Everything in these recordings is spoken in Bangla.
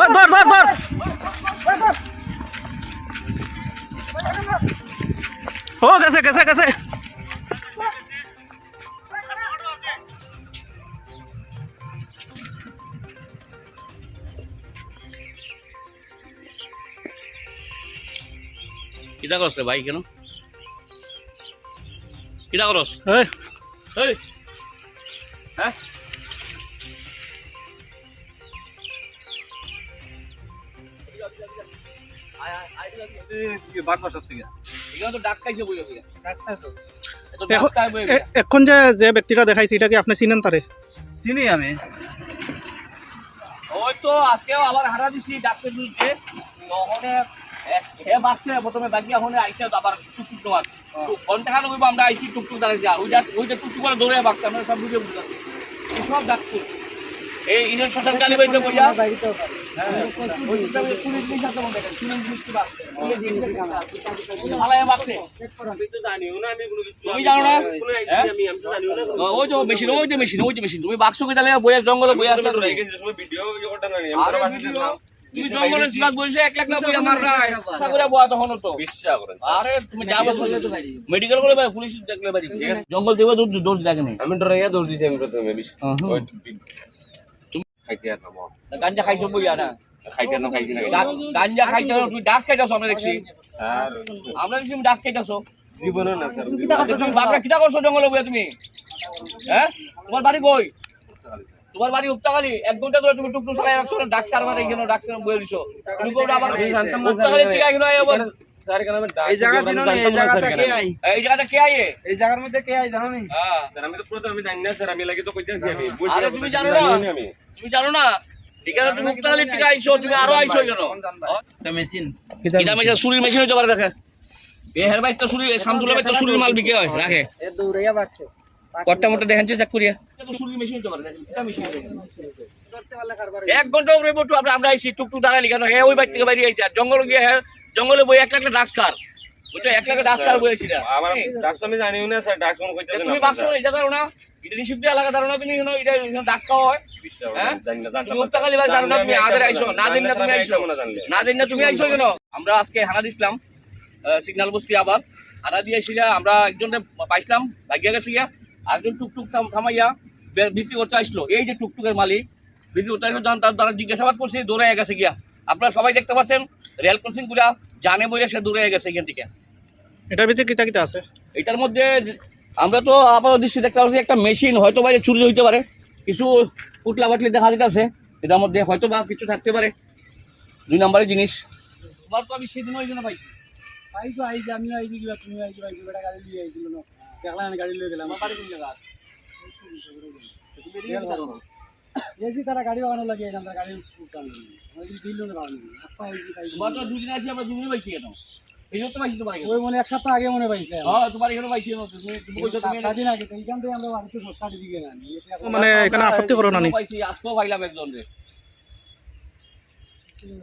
ধর ধর ধর ও গেছে গেছে গেছে। করছ রে ভাই কেন? করস এই। এই। হ্যাঁ? এখন যে যে ব্যক্তিটা দেখাইছি এটা কি আপনি চিনেন তারে? চিনি আমি। ওই তো আজকেও আবার হারা দিছি ডাক্তার তখনে হে বাসছে প্রথমে বাকি এখন আইসে আবার টুকটুক তোমার ঘণ্টা খানো কইব আমরা আইসি টুকটুক দাঁড়াইছি ওইটা ওইটা টুকটুক করে দৌড়ে বাগছে আমরা সব বুঝে বুঝতে সব ডাক্তার এই বইয়া হ্যাঁ? ওই যে মেশিন ওই যে মেশিন ওই যে মেশিন। তুমি বাক্স কি তাহলে? বইয়া জঙ্গলে বইয়া আসলে তুমি আরে ভিডিও, তুমি জঙ্গলে এক লাখ না বইয়া মার না সাগরে বয়া তখন তো। আরে তুমি যা বলছো। মেডিকেল করে ভাই পুলিশ দেখলে ভাই জঙ্গল থেকে দূর দূর দেখে নেই আমি ডরাইয়া দৌড় দিছি আমি প্রথমে খাইতে আর নামো গাঞ্জা খাইছো বইয়া না খাইতে না খাইছি না গাঞ্জা খাইছো তুমি ডাস খাইছো আমরা দেখছি। আমরা দেখছি তুমি ডাস খাইছো জীবনে না স্যার তুমি বাগরা কিতা করছ জঙ্গলে বইয়া তুমি? হ্যাঁ তোমার বাড়ি কই? তোমার বাড়ি উত্তাকালি এক ঘণ্টা ধরে তুমি টুকটুক চালাই রাখছো ডাক্স কারবার এখানে ডাক্স বইয়ে দিছো। তুমি আবার উত্তাকালি থেকে এখানে স্যার কেন এই জায়গা চিনো না এই জায়গাটা কে আই এই জায়গাটা কে আইয়ে এই জায়গার মধ্যে কে আই জানো নি হ্যাঁ স্যার আমি তো প্রথমে আমি জানি না স্যার আমি লাগি তো কইতাছি আমি আরে তুমি জানো না তুমি জানো না এখানে তুমি উত্তাকালি থেকে আইছো তুমি আরও আইছো কেন এটা মেশিন কিতা মেশিন সুরির মেশিন হইতে পারে দেখে এ হের ভাই তো শামসুল ভাই তো সুরির মাল বিকে হয় রাখে এ দৌড়াইয়া বাড়ছে কট্টা মোটা দেখেন চেক করিয়া তো সুরির মেশিন হইতে পারে দেখেন মেশিন এক ঘণ্টা উপরে বটু আমরা আমরা আইছি টুকটুক দাঁড়ালি কেন হে ওই বাড়ি থেকে বাইরে আইছি আর জঙ্গল গিয়ে হে জঙ্গলে বই এক লাখ বুঝছ এক লাখ ডাক্স কার আমার ডাক্তার আমি জানিও না স্যার ডাক্তার কোন কইতাছি তুমি বাক্স এটা না। এটা না তুমি এটা খাওয়া হয়? জানি না তুমি উত্তাকালি ভাই না তুমি আগে আইছো না জানি না তুমি আইছো না জানি না তুমি আইছো কেন? আমরা আজকে হানা দিছিলাম সিগন্যাল বস্তি আবার। হানা দিয়ে এসে আমরা একজনকে পাইছিলাম ভাগ্যা গেছে গিয়া। একজন টুকটুক থাম- থামাইয়া বিক্রি করতে আসলো। এই যে টুকটুকের মালিক বিক্রি করতে আসলো তার দ্বারা জিজ্ঞাসাবাদ করছে দৌড়ে গেছে গিয়া। আপনারা সবাই দেখতে পাচ্ছেন রেল ক্রসিংগুলা জানে বইরে সে দৌড়ে গেছে এখান থেকে। এটার ভিতরে কিতা কিতা আছে? এটার মধ্যে আমরা তো আপাতত দৃষ্টি দেখতে পাচ্ছি একটা মেশিন হয়তো বাইরে চুরি হইতে পারে। কিছু পুটলা বাটলি দেখা যেতেছে এটার মধ্যে হয়তো বা কিছু থাকতে পারে। দুই নম্বরের জিনিস। তোমার তো আমি সেদিন ওই জন্য পাইছি। আইসো আইসি আমিও আইসি কিবা তুমিও আইসি আইসি বেটা গাড়ি লিয়ে আইছিল না। দেখলা না গাড়ি লয়ে গেলাম। আমার বাড়ি কোন জায়গা? এসি তারা গাড়ি বানানো লাগে এরকম তারা গাড়ি উঠতাম আমি দিল না বানানো আপা আইসি পাইছি তোমার তো দুদিন আছি আমরা দুদিন পাইছি কেন? এই তো পাইছি তোমার ওই মনে এক সপ্তাহ আগে মনে পাইছে হ্যাঁ তোমার এখানে পাইছি তুমি তুমি কইছো তুমি সাত দিন আগে তো এইখান থেকে আমরা বাড়িতে সস্তা দিকে না। মানে এখানে আপত্তি করো না নি। পাইছি আজকেও পাইলাম একজন রে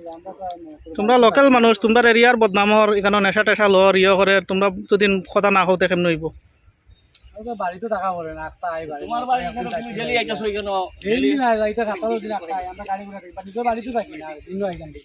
আমরা তো তোমরা লোকাল মানুষ তোমরা এরিয়ার বদনামর এখানে নেশা টেশা লর ইয়ে করে তোমরা যদি কথা না হতে কেমন হইব? আমরা বাড়িতে টাকা বলে না একটা আই বাড়ি। তোমার বাড়ি তুমি ডেলি আইতাছো কেন গেলি? না বাড়িতে সাতটা দিন একটা আই আমরা গাড়ি ঘোড়া নিজের বাড়িতে থাকি না দিন থেকে